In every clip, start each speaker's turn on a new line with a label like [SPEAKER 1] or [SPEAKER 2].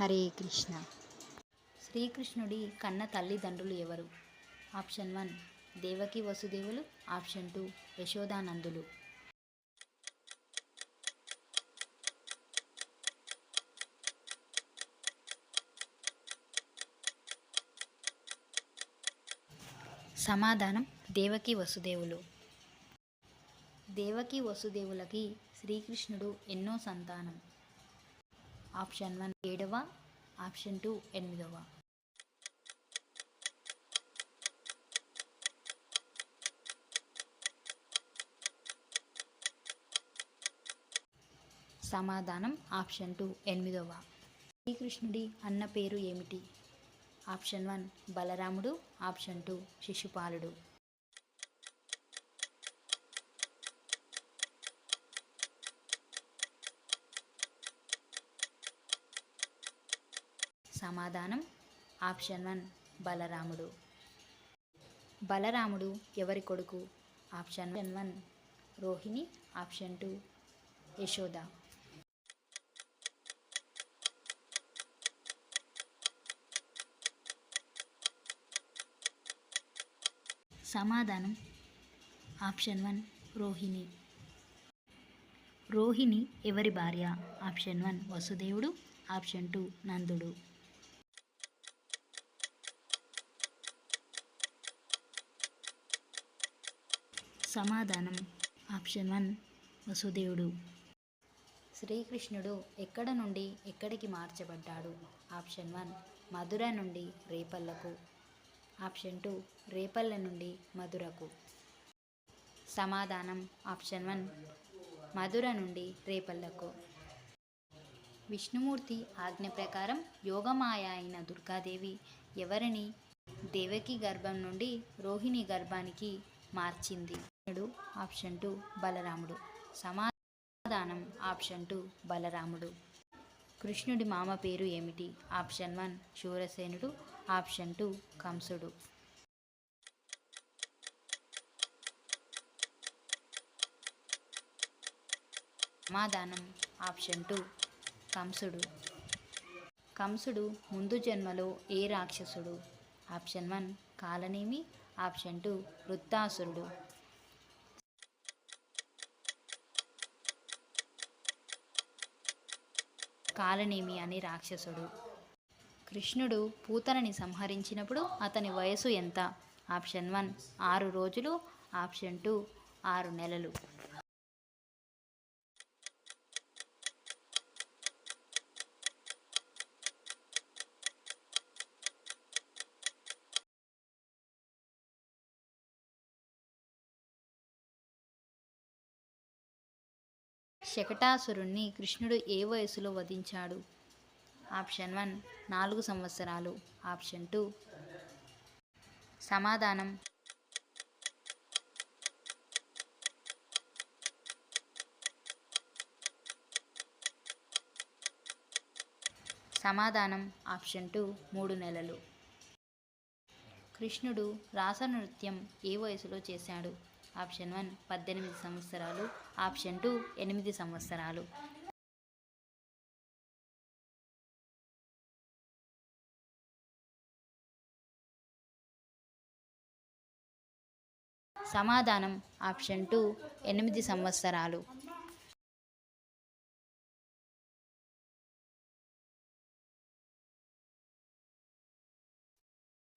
[SPEAKER 1] హరే కృష్ణ. శ్రీకృష్ణుడి కన్న తల్లిదండ్రులు ఎవరు? ఆప్షన్ వన్ దేవకి వసుదేవులు. ఆప్షన్ టూ యశోదానందులు. సమాధానం దేవకి వసుదేవులు. దేవకి వసుదేవులకి శ్రీకృష్ణుడు ఎన్నో సంతానం. ఆప్షన్ వన్ ఏడవ ఆప్షన్ టూ ఎనిమిదవ. సమాధానం ఆప్షన్ టూ ఎనిమిదవ. శ్రీకృష్ణుడి అన్న పేరు ఏమిటి? ఆప్షన్ వన్ బలరాముడు ఆప్షన్ టూ శిశుపాలుడు. సమాధానం? ఆప్షన్ వన్ బలరాముడు. బలరాముడు ఎవరి కొడుకు? Option one Rohini. Option two Yashoda. సమాధానం ఆప్షన్ వన్ రోహిణి. రోహిణి ఎవరి భార్య? ఆప్షన్ వన్ వసుదేవుడు. ఆప్షన్ టూ నందుడు. సమాధానం. ఆప్షన్ వన్ వసుదేవుడు. శ్రీకృష్ణుడు ఎక్కడ నుండి ఎక్కడికి మార్చబడ్డాడు? ఆప్షన్ వన్ మధుర నుండి రేపల్లకు. ఆప్షన్ టూ రేపల్ల నుండి మధురకు. సమాధానం ఆప్షన్ వన్ మధుర నుండి రేపల్లకు. విష్ణుమూర్తి ఆజ్ఞ ప్రకారం యోగమాయ అయిన దుర్గాదేవి ఎవరిని? దేవకి గర్భం నుండి రోహిణి గర్భానికి మార్చింది. కృష్ణుడు ఆప్షన్ టూ బలరాముడు. సమాధానం ఆప్షన్ టూ బలరాముడు. కృష్ణుడి మామ పేరు ఏమిటి? ఆప్షన్ వన్ శూరసేనుడు. ఆప్షన్ టూ కంసుడు. సమాధానం ఆప్షన్ టూ కంసుడు. కంసుడు ముందు జన్మలో ఏ రాక్షసుడు? Option one Kalanemi. Option two వృత్తాసురుడు Kalanemi అనే రాక్షసుడు. కృష్ణుడు పూతనని సంహరించినప్పుడు అతని వయసు ఎంత? ఆప్షన్ వన్ ఆరు రోజులు. ఆప్షన్ టూ ఆరు నెలలు. శకటాసురుణ్ణి కృష్ణుడు ఏ వయసులో వధించాడు? ఆప్షన్ వన్ నాలుగు సంవత్సరాలు. ఆప్షన్ టూ సమాధానం. సమాధానం ఆప్షన్ టూ మూడు నెలలు. కృష్ణుడు రాస నృత్యం ఏ వయసులో చేశాడు? ఆప్షన్ వన్ పద్దెనిమిది సంవత్సరాలు ఆప్షన్ టూ ఎనిమిది సంవత్సరాలు. సమాధానం ఆప్షన్ టూ ఎనిమిది సంవత్సరాలు.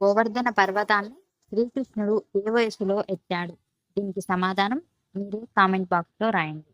[SPEAKER 1] గోవర్ధన పర్వతాన్ని శ్రీకృష్ణుడు ఏ వయసులో ఎత్తాడు? దీనికి సమాధానం మీరే కామెంట్ బాక్స్లో రాయండి.